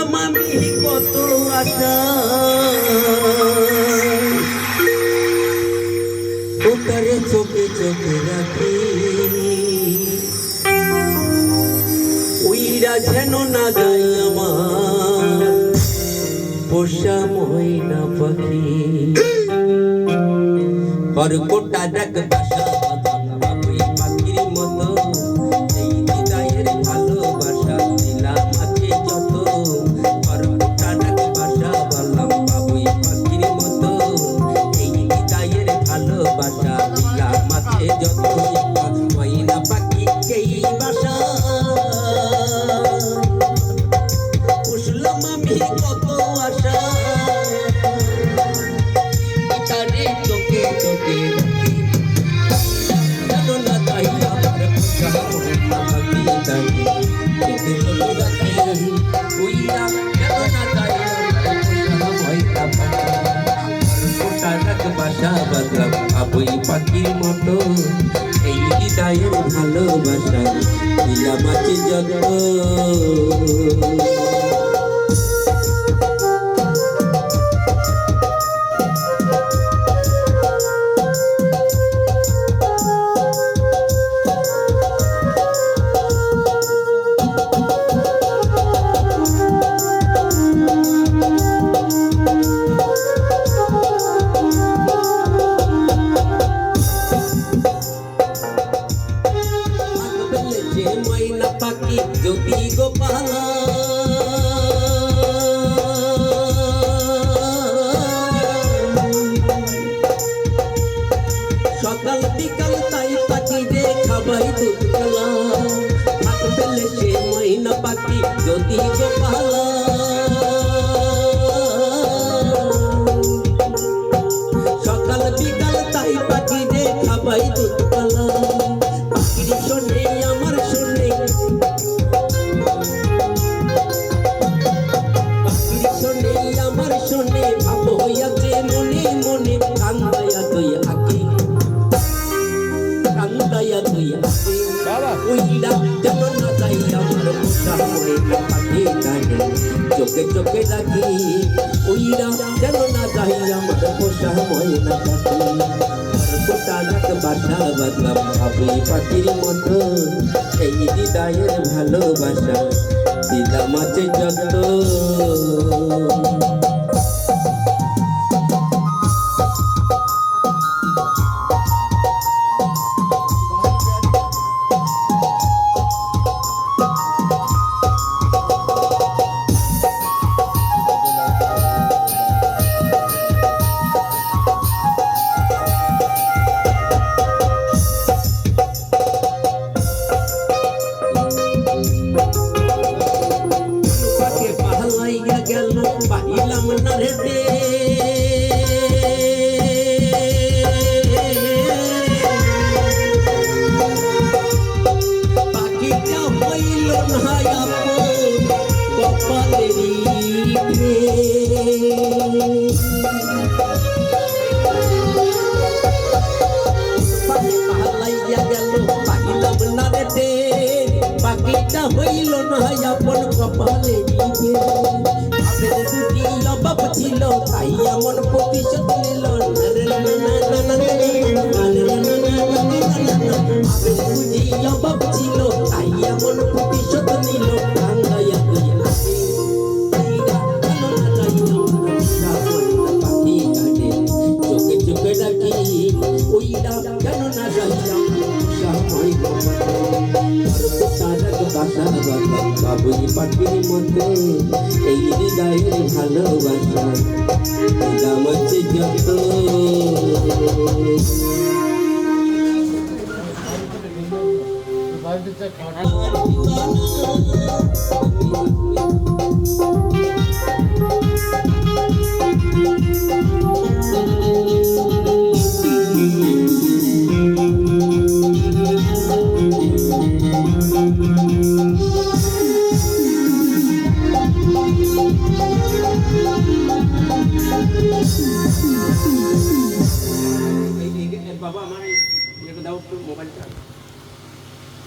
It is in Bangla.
আমি কত চোখে চোখে রাখি। ওইরা যেন না যায় আমার। পোষা ময়না পাখি। খড়কোটা ডাক বাসা। যত ময়না পাখি এই কত আশা। রাখ বাসা বাঁধলাম। আবই পাখির মতো এই হৃদয়ের ভালোবাসা দিলাম আছে যত পাখি যদি গোপালা। সকাল বিকাল তাই পাখি যে খাবাই দুধ খেলা ফেলেছে ময়না পাখি যদি গোপালা। সকাল বিকাল তাই পাখি যে খাবাই দুধ পাখির শোনে কানে। চোখে চোখে ডাকি ওইরা যেন না যাই আমার পোষা মনে না পাখি কোটা ডাক বাসা বাদলাম ভাবি পাখির মতো। এই হৃদয়ের ভালোবাসা দিলাম আছে যত হইল না আপন কপালেরই। ছিল তাই এমন প্রতিশোধ তারক বাসা বাবা বাবুই পাখির মতো এই হৃদয়ের ভালোবাসা। দাম আছে যত খাওয়া